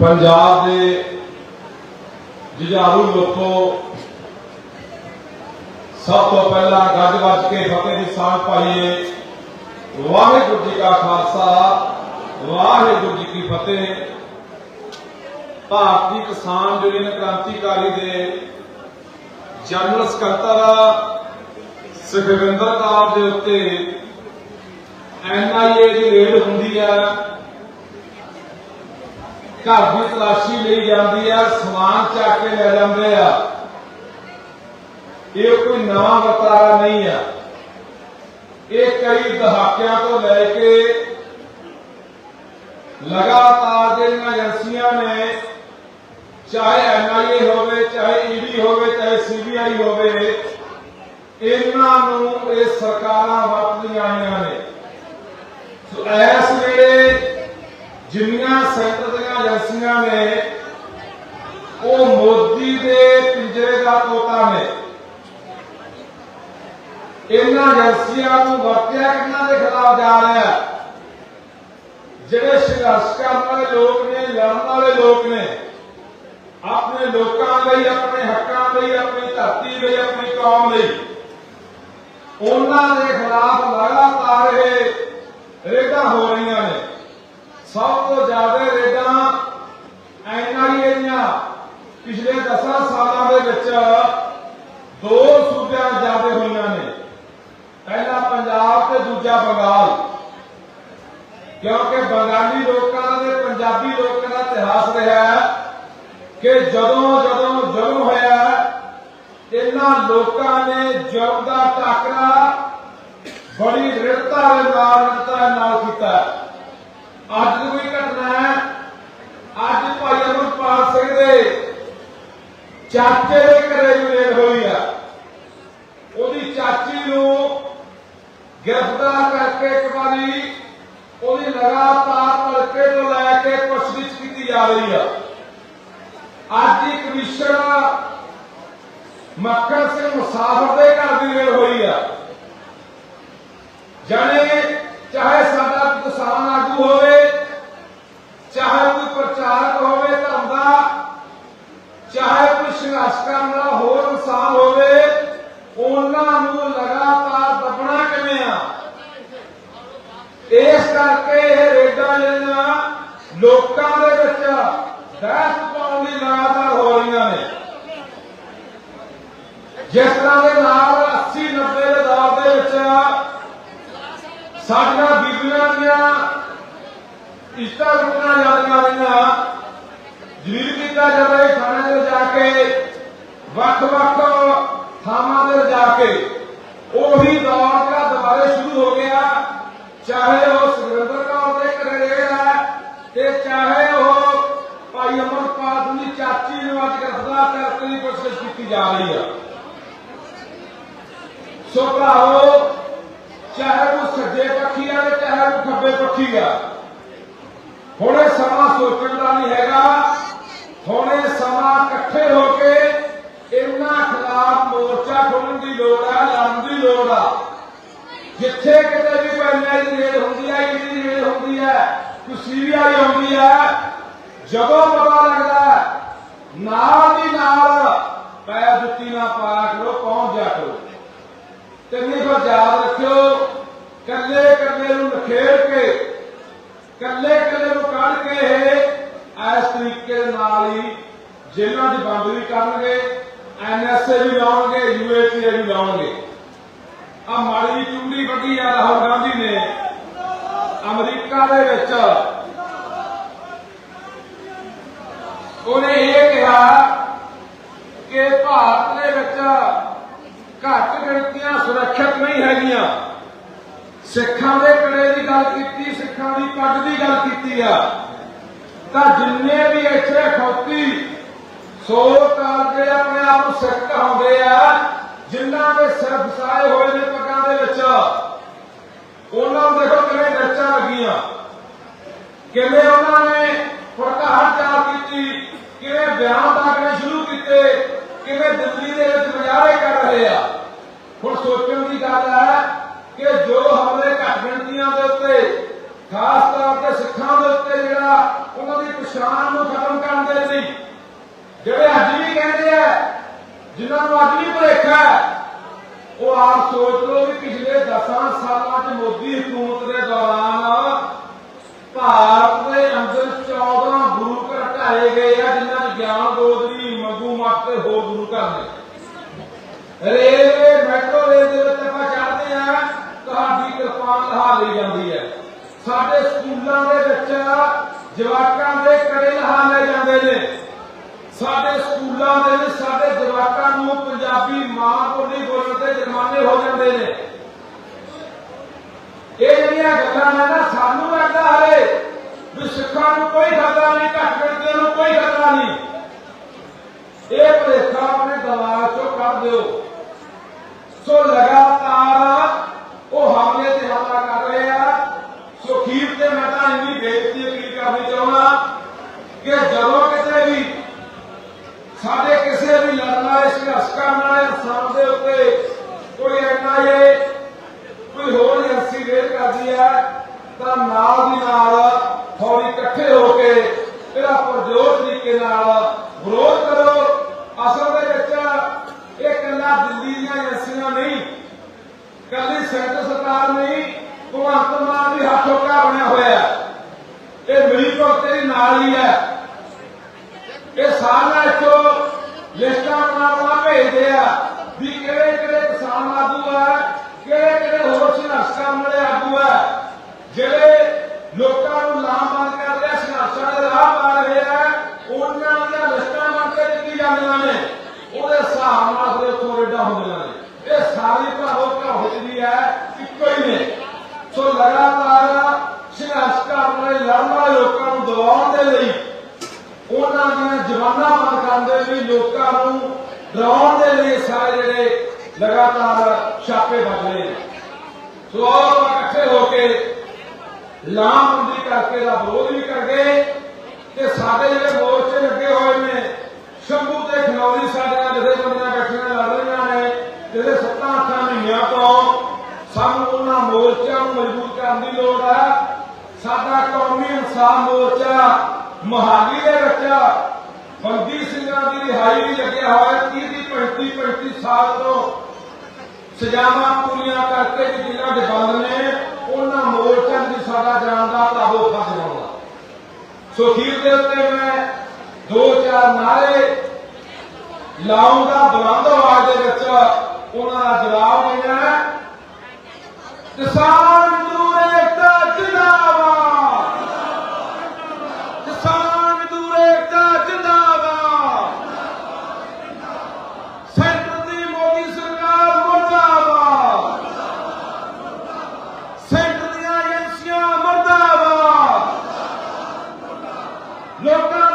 ਪੰਜਾਬ ਦੇ ਜੁਝਾਰੂ ਲੋਕੋ, ਸਭ ਤੋਂ ਪਹਿਲਾਂ ਗੱਜ ਵੱਜ ਕੇ ਫਤਿਹ ਦੀ ਸਾਂਝ ਪਾਈਏ। ਵਾਹਿਗੁਰੂ ਜੀ ਕਾ ਖਾਲਸਾ, ਵਾਹਿਗੁਰੂ ਜੀ ਕੀ ਫਤਿਹ। ਭਾਰਤੀ ਕਿਸਾਨ ਯੂਨੀਅਨ ਕ੍ਰਾਂਤੀਕਾਰੀ ਦੇ ਜਨਰਲ ਸਕੱਤਰ ਸੁਖਵਿੰਦਰ ਕੌਰ ਦੇ ਉੱਤੇ ਐਨਆਈਏ ਦੀ ਰੇਡ ਹੁੰਦੀ ਹੈ। ਘਰ ਦੀ ਤਲਾਸ਼ੀ ਲਈ ਜਾਂਦੀ ਆ, ਸਮਾਨ ਚੱਕ ਕੇ ਲੈ ਜਾਂਦੇ ਆ। ਇਹ ਕੋਈ ਨਵਾਂ ਵਰਤਾਰਾ ਨਹੀਂ ਆ। ਇਹ ਕਈ ਦਹਾਕਿਆਂ ਤੋਂ ਲੈ ਕੇ ਲਗਾਤਾਰ ਜਿਹੜੀਆਂ ਏਜੰਸੀਆਂ ਨੇ, ਚਾਹੇ ਐਨਆਈਏ ਹੋਵੇ, ਚਾਹੇ ਈਡੀ ਹੋਵੇ, ਚਾਹੇ ਸੀਬੀਆਈ ਹੋਵੇ, ਇਹਨਾਂ ਨੂੰ ਇਹ ਸਰਕਾਰਾਂ ਵਰਤਦੀਆਂ ਆਈਆਂ ਨੇ। ਸੋ ਇਸ ਵੇਲੇ ਜਿੰਨੀਆਂ ਸੈਂਟਰ ਦੀਆਂ ਏਜੰਸੀਆਂ ਨੇ, ਉਹ ਮੋਦੀ ਦੇ ਪਿੰਜਰੇ ਦਾ ਤੋਤਾ ਨੇ। ਇਹਨਾਂ ਏਜੰਸੀਆਂ ਨੂੰ ਵਰਤਿਆ ਕਿਹਨਾਂ ਦੇ ਖਿਲਾਫ ਜਾ ਰਿਹਾ ਜਿਹੜੇ ਸੰਘਰਸ਼ ਕਰਨ ਵਾਲੇ ਲੋਕ ਨੇ, ਲੜਨ ਵਾਲੇ ਲੋਕ ਨੇ, ਆਪਣੇ ਲੋਕਾਂ ਲਈ, ਆਪਣੇ ਹੱਕਾਂ ਲਈ, ਆਪਣੀ ਧਰਤੀ ਲਈ, ਆਪਣੀ ਕੌਮ ਲਈ, ਉਹਨਾਂ ਦੇ ਖਿਲਾਫ ਲਗਾਤਾਰ ਇਹ ਰੇਡਾਂ ਹੋ ਰਹੀਆਂ ਨੇ। ਸਭ ਤੋਂ ਜ਼ਿਆਦਾ ਰੇਡਾਂ ਐਨਆਈਏ ਦੀਆਂ ਪਿਛਲੇ 10 ਸਾਲਾਂ ਦੇ ਵਿੱਚ ਦੋ ਸੂਬਿਆਂ ਜਾਵੇ ਹੋਈਆਂ ਨੇ। ਪਹਿਲਾ ਪੰਜਾਬ ਤੇ ਦੂਜਾ ਬੰਗਾਲ। ਕਿਉਂਕਿ ਬੰਗਾਲੀ ਲੋਕਾਂ ਦਾ ਤੇ ਪੰਜਾਬੀ ਲੋਕਾਂ ਦਾ ਇਤਿਹਾਸ ਰਿਹਾ ਕਿ ਜਦੋਂ ਜਦੋਂ ਜ਼ੁਲਮ ਹੋਇਆ, ਇਹਨਾਂ ਲੋਕਾਂ ਨੇ ਜ਼ੁਲਮ ਦਾ ਟਾਕਰਾ ਬੜੀ ਦ੍ਰਿੜਤਾ ਦੇ ਨਾਲ ਨਿਰਤਾ ਨਾਲ ਕੀਤਾ। ਅੱਜ ਦੀ ਕੋਈ ਘਟਨਾ ਹੈ। ਅੱਜ ਭਾਈ ਅਮਰਪਾਲ ਸਿੰਘ ਦੇ ਚਾਚੇ ਦੇ ਘਰੇ ਵੀ ਹੋਈ ਆ। ਉਹਦੀ ਚਾਚੀ ਨੂੰ ਗ੍ਰਿਫਤਾਰ ਕਰਕੇ ਇੱਕ ਵਾਰੀ ਉਹਦੀ ਲਗਾਤਾਰ ਤੜਕੇ ਤੋਂ ਲੈ ਕੇ ਪੁੱਛਗਿੱਛ ਕੀਤੀ ਜਾ ਰਹੀ ਆ। ਅੱਜ ਇੱਕ ਕਮਿਸ਼ਨ ਮੱਖਣ ਸਿੰਘ ਮੁਸਾਫਰ ਦੇ ਰੇਡ ਹੋਈ ਆ ਜਾਣੇ ਚਾਹੇ ਸਾਡਾ ਕਿਸਾਨ ਆਗੂ ਹੋਵੇ ਚਾਹੇ ਕੋਈ ਪ੍ਰਚਾਰਕ ਹੋਵੇ ਧਰਮ ਦਾ ਚਾਹੇ ਕੋਈ ਸੰਘਰਸ਼ ਕਰਨ ਵਾਲਾ ਹੋਰ ਇਨਸਾਨ ਹੋਵੇ ਉਹਨਾਂ ਨੂੰ ਲਗਾਤਾਰ ਦੱਬਣਾ ਕਿਵੇਂ ਆ ਇਸ ਕਰਕੇ ਇਹ ਰੇਡਾਂ ਜਿਹੜੀਆਂ ਲੋਕਾਂ ਦੇ ਵਿੱਚ ਦਹਿਸ਼ਤ ਪਾਉਣ ਲਈ ਲਗਾਤਾਰ ਹੋ ਰਹੀਆਂ ਨੇ। ਜਿਸ ਤਰ੍ਹਾਂ ਦੇ ਨਾਲ 80 90 ਦੇ ਦੌਰ ਦੇ ਵਿੱਚ ਸਾਡੀਆਂ ਬੀਬੀਆਂ ਦੀਆਂ ਇਸ਼ਟਾ ਰੁਕਣਾ ਜਾਂਦੀਆਂ ਰਹੀਆਂ। ਜਲੀਲ ਕੀਤਾ ਜਾਂਦਾ ਹੈ ਥਾਣੇ ਤੇ ਜਾ ਕੇ, ਵੱਖ ਵੱਖ ਥਾਵਾਂ ਤੇ ਜਾ ਕੇ। ਉਹੀ ਦੌਰ ਦਾ ਦੁਬਾਰੇ ਸ਼ੁਰੂ ਹੋ ਗਿਆ। ਚਾਹੇ ਕਰਨ ਦੀ ਕੋਸ਼ਿਸ਼ ਕੀਤੀ ਜਾ ਰਹੀ ਆ। ਸੋ ਭਰਾਓ ਚਾਹੇ ਉਹ ਸੱਜੇ ਪੱਖੀ ਆ ਤੇ ਚਾਹੇ ਉਹ ਖੱਬੇ ਪੱਖੀ ਆ। ਹੁਣ ਇਹ ਸਮਾਂ ਸੋਚਣ ਦਾ ਨਹੀਂ ਹੈਗਾ। ਹੁਣ ਇਹ ਸਮਾਂ ਇਕੱਠੇ ਹੋ ਕੇ ਇਹਨਾਂ ਖਿਲਾਫ ਮੋਰਚਾ ਖੋਲਣ ਦੀ ਲੋੜ ਹੈ ਲੜਨ ਦੀ ਲੋੜ ਆ। ਜਿੱਥੇ ਕਿਤੇ ਵੀ ਕੋਈ ਐਨਆਈ ਰੇਡ ਹੁੰਦੀ ਹੈ ਈਡੀ ਰੇਡ ਹੁੰਦੀ ਹੈ ਕੋਈ ਸੀਬੀਆਈ ਆਉਂਦੀ ਹੈ ਜਦੋਂ ਪਤਾ ਲੱਗਦਾ, ਨਾਲ ਪੈਰ ਜੁੱਤੀ ਨਾ ਪਾਇਆ ਕਰੋ, ਪਹੁੰਚ ਜਾ ਕਰੋ। ਤੇ ਨਹੀਂ ਯਾਦ ਰੱਖਿਓ ਕੱਲੇ ਕੱਲੇ ਨੂੰ ਨਖੇੜ ਕੇ ਕੱਲੇ ਕੱਲੇ ਨੂੰ ਕੱਢ ਕੇ ਇਸ ਤਰੀਕੇ ਨਾਲ ਹੀ ਜੇਲ੍ਹਾਂ ਚ ਬੰਦ ਵੀ ਕਰਨਗੇ ਐਨਐਸਏ ਵੀ ਲਾਉਣਗੇ ਯੂਏਪੀਏ ਵੀ ਲਾਉਣਗੇ। ਆ ਮਾੜੀ ਚੁੰਡੀ ਵੱਢੀ ਆ ਰਾਹੁਲ ਗਾਂਧੀ ਨੇ। ਅਮਰੀਕਾ ਦੇ ਵਿੱਚ ਉਹਨੇ ਇਹ ਕਿਹਾ ਕਿ ਭਾਰਤ ਦੇ ਵਿੱਚ ਘੱਟ ਗਿਣਤੀਆਂ ਸੁਰੱਖਿਅਤ ਨਹੀਂ ਹੈਗੀਆਂ। ਸਿੱਖਾਂ ਦੇ ਕੜੇ ਦੀ ਗੱਲ ਕੀਤੀ, ਸਿੱਖਾਂ ਦੀ ਪੱਗ ਦੀ ਗੱਲ ਕੀਤੀ ਆ। ਤਾਂ ਜਿੰਨੇ ਵੀ ਇੱਥੇ ਖੌਤੀ ਸੋ ਕਰਦੇ ਆਪਣੇ ਆਪ ਨੂੰ ਸਿੱਖ ਕਹਾਉਂਦੇ ਆ, ਜਿਨ੍ਹਾਂ ਦੇ ਸਿਰ ਫਸਾਏ ਹੋਏ ਨੇ ਪੱਗਾਂ ਦੇ ਵਿੱਚ, ਉਹਨਾਂ ਨੂੰ ਦੇਖੋ ਕਿਵੇਂ ਮਿਰਚਾਂ ਲੱਗੀਆਂ। ਕਿਵੇਂ ਉਹਨਾਂ ਨੇ ਫੜਕਾਹਟ ਚਾਲ ਕੀਤੀ, ਕਿਵੇਂ ਵਿਆਹ ਦਾਗਣੇ ਸ਼ੁਰੂ ਕੀਤੇ ਕਿਵੇਂ ਦਿੱਲੀ ਦੇ ਵਿੱਚ ਮੁਜ਼ਾਹਰੇ ਕਰ ਰਹੇ ਆ ਹੁਣ ਸੋਚਣ ਦੀ ਗੱਲ ਹੈ ਕਿ ਜੋ ਹਮਲੇ ਘੱਟ ਗਿਣਤੀਆਂ ਦੇ ਉੱਤੇ ਖਾਸ ਤੌਰ ਤੇ ਸਿੱਖਾਂ ਦੇ ਉੱਤੇ ਜਿਹੜਾ ਉਹਨਾਂ ਦੀ ਪਛਾਣ ਨੂੰ ਖਤਮ ਕਰਨ ਦੇ ਲਈ। ਜਿਹੜੇ ਅੱਜ ਵੀ ਕਹਿੰਦੇ ਆ, ਜਿਨ੍ਹਾਂ ਨੂੰ ਅੱਜ ਵੀ ਭੁਲੇਖਾ ਉਹ ਆਪ ਸੋਚ ਲਓ ਵੀ ਪਿਛਲੇ 10 ਸਾਲਾਂ 'ਚ ਮੋਦੀ ਹਕੂਮਤ ਦੇ ਦੌਰਾਨ ਭਾਰਤ ਦੇ ਅੰਦਰ 14 ਗੁਰੂ ਘਰ ਢਾਏ ਗਏ ਆ, ਜਿਨ੍ਹਾਂ 'ਚ ਗਿਆਨ ਗੋਦਰੀ, ਮੰਗੂ ਮੱਤ ਤੇ ਹੋਰ ਗੁਰੂ ਘਰ ਨੇ। ਰੇਲਵੇ, ਮੈਟਰੋ ਰੇਲ ਦੇ ਵਿੱਚ ਆਪਾਂ ਚੜ੍ਹਦੇ ਆ, ਤੁਹਾਡੀ ਕਿਰਪਾਨ ਲਹਾ ਲਈ ਜਾਂਦੀ ਹੈ। ਸਾਡੇ ਸਕੂਲਾਂ ਦੇ ਵਿੱਚ ਜਵਾਕਾਂ ਦੇ ਕੜੇ ਲਹਾ ਲਏ ਜਾਂਦੇ ਨੇ। ਸਾਡੇ ਸਕੂਲਾਂ ਦੇ ਵਿੱਚ ਸਾਡੇ ਜਵਾਕਾਂ ਨੂੰ ਪੰਜਾਬੀ ਮਾਂ ਬੋਲੀ ਬੋਲਣ ਤੇ ਜੁਰਮਾਨੇ ਹੋ ਜਾਂਦੇ ਨੇ। ਇਹ ਜਿਹੜੀਆਂ ਗੱਲਾਂ ਨੇ ਨਾ, ਸਾਨੂੰ ਲੱਗਦਾ ਹਲੇ ਵੀ ਸਿੱਖਾਂ ਨੂੰ ਕੋਈ ਖਤਰਾ ਨਹੀਂ, ਘੱਟ ਗਿਣਤੀਆਂ ਨੂੰ ਕੋਈ ਖਤਰਾ ਨਹੀਂ। ਇਹ ਭਲੇਖਾ ਆਪਣੇ ਦਿਮਾਗ ਚੋਂ ਕੱਢ ਦਿਓ। ਸੋ ਲਗਾਤਾਰ ਉਹ ਹਮਲੇ ਤੇ ਹਮਲਾ ਕਰ ਰਹੇ ਆ ਸੋ ਖੀਰ ਤੇ ਮੈਂ ਤਾਂ ਇੰਨੀ ਬੇਇੱਜ਼ਤੀ ਅਪੀਲ ਕਰਨੀ ਚਾਹੁੰਦਾ ਕਿ ਜਦੋਂ ਕਿਤੇ ਵੀ ਸਾਡੇ ਕਿਸੇ ਵੀ ਲੜਨ ਵਾਲੇ ਸੰਘਰਸ਼ ਕਰਨ ਵਾਲੇ ਇਨਸਾਨ ਕੋਈ ਐਨਆਈਏ ਕੋਈ ਹੋਰ ਏਜੰਸੀ ਰੇਡ ਕਰਦੀ ਹੈ, ਤਾਂ ਨਾਲ ਦੀ ਨਾਲ ਥੋੜੀ ਇਕੱਠੇ ਹੋ ਕੇ ਇਹਦਾ ਪਰਜੋਰ ਤਰੀਕੇ ਨਾਲ ਵਿਰੋਧ ਕਰੋ। ਅਸਲ ਦੇ ਵਿੱਚ ਇਹ ਕੱਲਾ ਦਿੱਲੀ ਦੀਆਂ ਏਜੰਸੀਆਂ ਨਹੀਂ ਕੱਲੀ ਸੈਂਟਰ ਸਰਕਾਰ ਨਹੀਂ, ਭਗਵੰਤ ਮਾਨ ਵੀ ਹੱਥੋਂ ਕਾ ਬਣਿਆ ਹੋਇਆ ਇਹ ਮਿਲੀ ਭਗਤ ਨਾਲ ਹੀ ਹੈ। ਇਹ ਸਾਰਾ ਇੱਥੋਂ ਲਿਸਟਾਂ ਬਣਾ ਬਣਾ ਭੇਜਦੇ ਆ। ਵੀ ਕਿਹੜੇ ਕਿਹੜੇ ਕਿਸਾਨ ਆਗੂ ਆ, ਕਿਹੜੇ ਕਿਹੜੇ ਹੋਰ ਸੰਘਰਸ਼ ਵਾਲੇ ਆਗੂ ਆ, ਜਿਹੜੇ ਲੋਕਾਂ ਨੂੰ ਲਾਮਬੰਦ ਕਰ ਰਿਹਾ ਸੰਘਰਸ਼ਾਂ ਦੇ ਰਾਹ ਪਾ ਰਹੇ ਆ, ਉਹਨਾਂ ਦੀਆਂ ਲਿਸਟਾਂ ਬਣ ਕੇ ਦਿੱਤੀ ਜਾਂਦੀਆਂ ਨੇ। ਉਹਦੇ ਹਿਸਾਬ ਨਾਲ ਫਿਰ ਉੱਥੋਂ ਰੇਡਾਂ ਹੁੰਦੀਆਂ ਨੇ। ਇਹ ਸਾਰੀ ਭਰਾਵੋ ਭਰਾਵੋ ਜਿਹੜੀ ਹੈ ਇੱਕੋ ਹੀ ਨੇ। ਸੋ ਲਗਾਤਾਰ ਸੰਘਰਸ਼ ਕਰਨ ਵਾਲੇ ਲੜਨ ਵਾਲੇ ਲੋਕਾਂ ਨੂੰ ਦਬਾਉਣ ਦੇ ਲਈ, ਉਹਨਾਂ ਦੀਆਂ ਜਵਾਨਾਂ ਬੰਦ ਕਰਨ ਦੇ ਲਈ ਲੋਕਾਂ ਨੂੰ ਡਰਾਉਣ ਦੇ ਲਈ ਸਾਰੇ ਜਿਹੜੇ ਲਗਾਤਾਰ ਛਾਪੇ ਵੱਜ ਰਹੇ ਨੇ। ਸੋ ਇਕੱਠੇ ਹੋ ਕੇ ਲਾਮਬੰਦੀ ਕਰਕੇ ਦਾ ਵਿਰੋਧ ਵੀ ਕਰਗੇ ਤੇ ਸਾਡੇ ਜਿਹੜੇ ਮੋਰਚੇ ਲੱਗੇ ਹੋਏ ਨੇ, ਸ਼ੰਭੂ ਤੇ ਖਨੌਰੀ ਸਾਡੀਆਂ ਜਥੇਬੰਦੀਆਂ ਬੈਠੀਆਂ ਲੜ ਰਹੀਆਂ ਨੇ, ਜਿਹੜੇ ਸੱਤਾਂ ਅੱਠਾਂ ਮਹੀਨਿਆਂ ਤੋਂ ਸਾਨੂੰ ਉਹਨਾਂ ਮੋਰਚਿਆਂ ਨੂੰ ਮਜ਼ਬੂਤ ਕਰਨ ਦੀ ਲੋੜ ਹੈ ਸਾਡਾ ਕੌਮੀ ਇਨਸਾਫ ਮੋਰਚਾ ਮਹਾਲੀ ਦੇ ਵਿੱਚ ਬੰਦੀ ਸਿੰਘਾਂ ਦੀ ਰਿਹਾਈ ਲਈ ਲੱਗਿਆ ਹੋਇਆ 30 ਦੀ 35 35 ਸਾਲ ਤੋਂ ਸਜ਼ਾਵਾਂ ਪੂਰੀਆਂ ਕਰਕੇ ਵੀ ਦੇ ਬੰਦ ਨੇ ਉਹਨਾਂ ਮੋਰਚਿਆਂ ਦੀ ਸਾਡਾ ਜਾਣ ਦਾ ਤਾਬੋ ਫਸ ਜਾਊਗਾ ਸੋ ਅਖੀਰ ਦੇ ਉੱਤੇ ਮੈਂ ਦੋ ਚਾਰ ਨਾਰੇ ਲਾਉਣ ਦਾ ਬੁਲੰਦ ਆਵਾਜ਼ ਦੇ ਵਿੱਚ ਉਹਨਾਂ ਦਾ ਜਵਾਬ ਦੇਣਾ ਕਿਸਾਨ ਮਜ਼ਦੂਰ ਏਕਤਾ ਜਿੰਦਾਬਾਦ ਕਿਸਾਨ ਮਜ਼ਦੂਰ ਏਕਤਾ ਜਿੰਦਾਬਾਦ ਸੈਂਟਰ ਦੀ ਮੋਦੀ ਸਰਕਾਰ ਮੁਰਦਾਬਾਦ ਸੈਂਟਰ ਦੀਆਂ ਏਜੰਸੀਆਂ ਮੁਰਦਾਬਾਦ ਲੋਕਾਂ